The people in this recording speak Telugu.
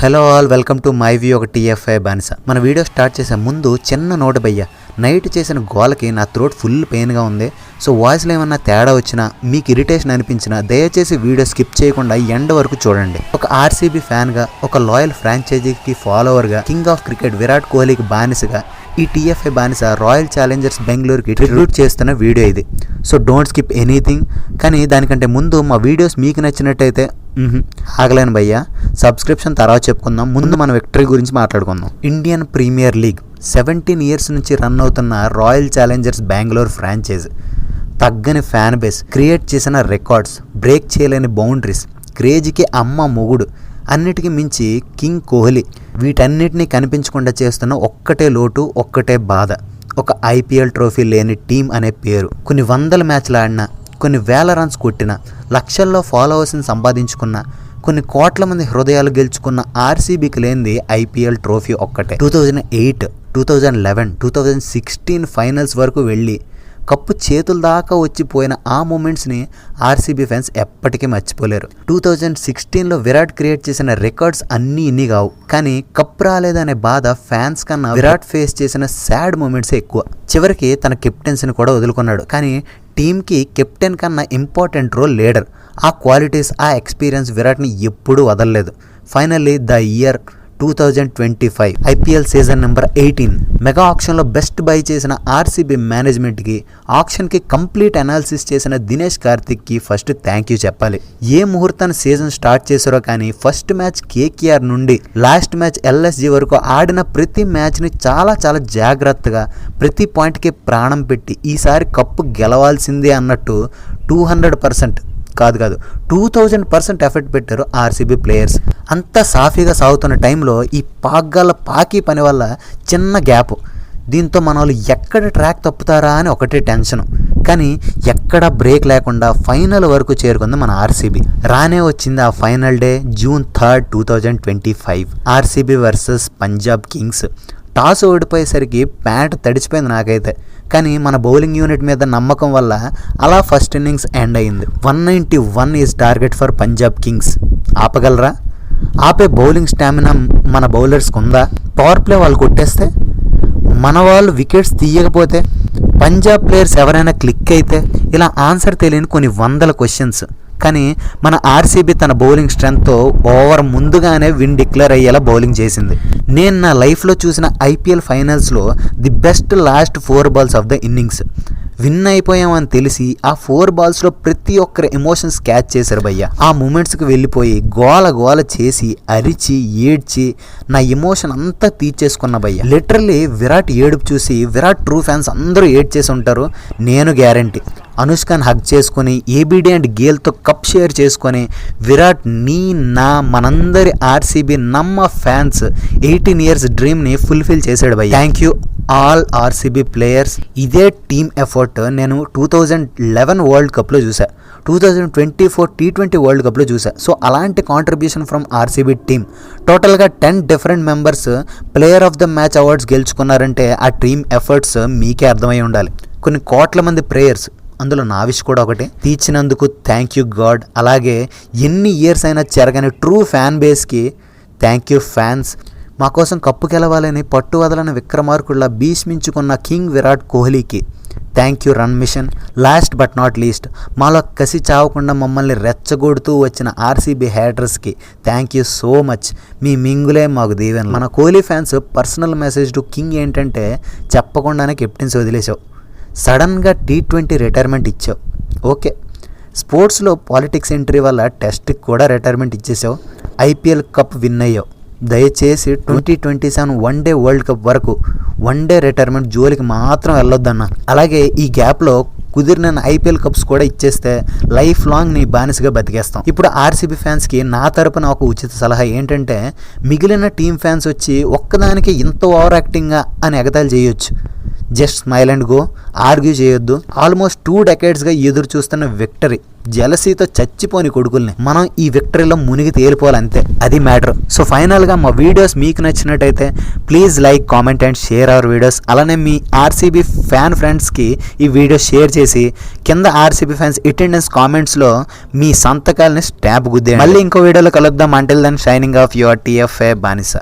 Hello all welcome to my view ఒక టీఎఫ్ఐ బానిస మన వీడియో స్టార్ట్ చేసే ముందు చిన్న నోటు భయ్య నైట్ చేసిన గోలకి నా థ్రోట్ ఫుల్ పెయిన్గా ఉంది. సో వాయిస్లో ఏమన్నా తేడా వచ్చినా మీకు ఇరిటేషన్ అనిపించినా దయచేసి వీడియో స్కిప్ చేయకుండా ఎండ్ వరకు చూడండి. ఒక ఆర్సీబీ ఫ్యాన్గా ఒక లాయల్ ఫ్రాంచైజీకి ఫాలోవర్గా కింగ్ ఆఫ్ క్రికెట్ విరాట్ కోహ్లీకి బానిసగా ఈ టీఎఫ్ఐ బానిస. రాయల్ ఛాలెంజర్స్ బెంగళూరుకి ట్రిబ్యూట్ చేస్తున్న వీడియో ఇది. సో డోంట్ స్కిప్ ఎనీథింగ్ కానీ దానికంటే ముందు మా వీడియోస్ మీకు నచ్చినట్టయితే ఆగలేను భయ్యా. సబ్స్క్రిప్షన్ తర్వాత చెప్పుకుందాం. ముందు మన విక్టరీ గురించి మాట్లాడుకుందాం. Indian Premier League seventeen years నుంచి రన్ అవుతున్న రాయల్ ఛాలెంజర్స్ బెంగళూరు ఫ్రాంచైజ్ తగ్గని ఫ్యాన్ బేస్ క్రియేట్ చేసిన రికార్డ్స్ బ్రేక్ చేయలేని బౌండరీస్ క్రేజ్కి అమ్మ మొగుడు అన్నిటికీ మించి కింగ్ కోహ్లీ వీటన్నిటినీ కనిపించకుండా చేస్తున్న ఒక్కటే లోటు ఒక్కటే బాధ. ఒక ఐపీఎల్ ట్రోఫీ లేని టీం అనే పేరు. కొన్ని వందల మ్యాచ్లు ఆడిన కొన్ని వేల రన్స్ కొట్టిన లక్షల్లో ఫాలోవర్స్ని సంపాదించుకున్న కొన్ని కోట్ల మంది హృదయాలు గెలుచుకున్న ఆర్సీబీకి లేనిది ఐపీఎల్ ట్రోఫీ ఒక్కటే. Two thousand eight two thousand eleven two thousand sixteen finals వరకు వెళ్ళి కప్పు చేతుల దాకా వచ్చిపోయిన ఆ మూమెంట్స్ని ఆర్సీబీ ఫ్యాన్స్ ఎప్పటికీ మర్చిపోలేరు. టూ థౌజండ్ సిక్స్టీన్లో విరాట్ క్రియేట్ చేసిన రికార్డ్స్ అన్నీ ఇన్ని కావు కానీ కప్ రాలేదనే బాధ ఫ్యాన్స్ కన్నా విరాట్ ఫేస్ చేసిన సాడ్ మూమెంట్స్ ఎక్కువ. చివరికి తన కెప్టెన్సీని కూడా వదులుకున్నాడు. కానీ టీంకి కెప్టెన్ కన్నా ఇంపార్టెంట్ రోల్ లీడర్. ఆ క్వాలిటీస్ ఆ ఎక్స్పీరియన్స్ విరాట్ని ఎప్పుడూ వదలలేదు. Finally the year two thousand twenty five IPL season number eighteen mega ఆక్షన్లో best buy చేసిన ఆర్సీబీ మేనేజ్మెంట్కి ఆక్షన్కి కంప్లీట్ అనాలిసిస్ చేసిన దినేష్ కార్తిక్కి ఫస్ట్ థ్యాంక్ యూ చెప్పాలి. ఏ ముహూర్తాన్ని సీజన్ స్టార్ట్ చేశారో కానీ ఫస్ట్ మ్యాచ్ కేకేఆర్ నుండి లాస్ట్ మ్యాచ్ ఎల్ఎస్జీ వరకు ఆడిన ప్రతి మ్యాచ్ని చాలా చాలా జాగ్రత్తగా ప్రతి పాయింట్కి ప్రాణం పెట్టి ఈసారి కప్పు గెలవాల్సిందే అన్నట్టు టూ హండ్రెడ్ పర్సెంట్ కాదు కాదు. టూ థౌజండ్ పర్సెంట్ ఎఫర్ట్ పెట్టారు ఆర్సీబీ ప్లేయర్స్ అంత సాఫీగా సాగుతున్న టైంలో ఈ పాగ్గాల పాకీ పని వల్ల చిన్న గ్యాప్. దీంతో మన వాళ్ళు ఎక్కడ ట్రాక్ తప్పుతారా అని ఒకటే టెన్షన్. కానీ ఎక్కడ బ్రేక్ లేకుండా ఫైనల్ వరకు చేరుకుంది మన ఆర్సీబీ రానే వచ్చింది ఆ final day June third two thousand twenty five RCB versus Punjab Kings toss ఓడిపోయేసరికి pant తడిచిపోయింది నాకైతే. కానీ మన బౌలింగ్ యూనిట్ మీద నమ్మకం వల్ల అలా ఫస్ట్ ఇన్నింగ్స్ ఎండ్ అయింది. One ninety one is target for Punjab Kings. ఆపగలరా? ఆపే బౌలింగ్ స్టామినా మన బౌలర్స్కి ఉందా? పవర్ ప్లే వాళ్ళు కొట్టేస్తే? మన వాళ్ళు వికెట్స్ తీయకపోతే? పంజాబ్ ప్లేయర్స్ ఎవరైనా క్లిక్ అయితే? ఇలా ఆన్సర్ తెలియని కొన్ని వందల క్వశ్చన్స్ కానీ మన ఆర్సీబీ తన బౌలింగ్ స్ట్రెంగ్త్తో ఓవర్ ముందుగానే విన్ డిక్లేర్ అయ్యేలా బౌలింగ్ చేసింది. నేను నా లైఫ్లో చూసిన IPL ఫైనల్స్లో the best last four balls of the innings. Win అయిపోయామని తెలిసి ఆ ఫోర్ బాల్స్లో ప్రతి ఒక్కరి ఎమోషన్స్ క్యాచ్ చేశారు భయ్య. ఆ మూమెంట్స్కి వెళ్ళిపోయి గోల గోల చేసి అరిచి ఏడ్చి నా ఎమోషన్ అంతా తీర్చేసుకున్న భయ్య. లిటరల్లీ విరాట్ ఏడుపు చూసి విరాట్ ట్రూ ఫ్యాన్స్ అందరూ ఏడ్చేసి ఉంటారు నేను గ్యారంటీ. అనుష్కని హగ్ చేసుకొని ఏబిడి అండ్ గేల్తో కప్ షేర్ చేసుకొని విరాట్ నీ నా మనందరి ఆర్సీబీ నమ్మ ఫ్యాన్స్ ఎయిటీన్ ఇయర్స్ డ్రీమ్ని ఫుల్ఫిల్ చేశాడు భయ్య. Thank you. All RCB players ఇదే టీమ్ ఎఫర్ట్ నేను టూ థౌజండ్ లెవెన్ వరల్డ్ కప్లో చూసా two thousand twenty four T twenty world కప్లో చూసా సో అలాంటి కాంట్రిబ్యూషన్ ఫ్రమ్ ఆర్సీబీ టీమ్. టోటల్గా ten different members player of the match awards గెలుచుకున్నారంటే ఆ టీమ్ ఎఫర్ట్స్ మీకే అర్థమై ఉండాలి. కొన్ని కోట్ల మంది ప్లేయర్స్ అందులో నా విష్ కూడా ఒకటి. తీర్చినందుకు థ్యాంక్ యూ గాడ్ అలాగే ఎన్ని ఇయర్స్ అయినా చెరగని ట్రూ ఫ్యాన్ బేస్కి థ్యాంక్ యూ ఫ్యాన్స్ మా కోసం కప్పు గెలవాలని పట్టు వదలని విక్రమార్కుల్లా భీష్మించుకున్న కింగ్ విరాట్ కోహ్లీకి. Thank you run machine. Last but not least. మాలో కసి చావకుండా మమ్మల్ని రెచ్చగొడుతూ వచ్చిన ఆర్సీబీ హేటర్స్కి థ్యాంక్ యూ సో మచ్. మీ మింగులే మాకు దీవెన మన Kohli fans personal message to king ఏంటంటే చెప్పకుండానే కెప్టెన్స్ వదిలేసావు సడన్గా టీ ట్వంటీ రిటైర్మెంట్ ఇచ్చావు. ఓకే. స్పోర్ట్స్లో పాలిటిక్స్ ఎంట్రీ వల్ల టెస్ట్కి కూడా రిటైర్మెంట్ ఇచ్చేసావు ఐపీఎల్ కప్ విన్ అయ్యావు. దయచేసి twenty twenty seven one day world cup వరకు వన్ డే రిటైర్మెంట్ జోలికి మాత్రం వెళ్ళొద్దన్న. అలాగే ఈ గ్యాప్లో కుదిరిన ఐపీఎల్ కప్స్ కూడా ఇచ్చేస్తే లైఫ్ లాంగ్ నీ బానిసగా బతికేస్తాం. ఇప్పుడు ఆర్సీబీ ఫ్యాన్స్కి నా తరపున ఒక ఉచిత సలహా ఏంటంటే మిగిలిన టీం ఫ్యాన్స్ వచ్చి ఒక్కదానికి ఇంత ఓవర్ యాక్టింగ్గా అని ఎగతాలు చేయొచ్చు. Just smile and go. Argue చేయొద్దు. ఆల్మోస్ట్ టూ డెకేడ్స్గా ఎదురు చూస్తున్న విక్టరీ. జలసీతో చచ్చిపోని కొడుకుల్ని మనం ఈ విక్టరీలో మునిగి తేలిపోవాలంతే. అది మ్యాటర్. సో ఫైనల్గా మా వీడియోస్ మీకు నచ్చినట్టయితే please like comment and share our videos. అలానే మీ ఆర్సీబీ ఫ్యాన్ ఫ్రెండ్స్కి ఈ వీడియో షేర్ చేసి కింద ఆర్సీబీ ఫ్యాన్స్ అటెండెన్స్ కామెంట్స్లో మీ సంతకాలని స్టాంప్ గుద్దే మళ్ళీ ఇంకో వీడియోలో కలుద్దాం. Until then signing off your TFA బానిస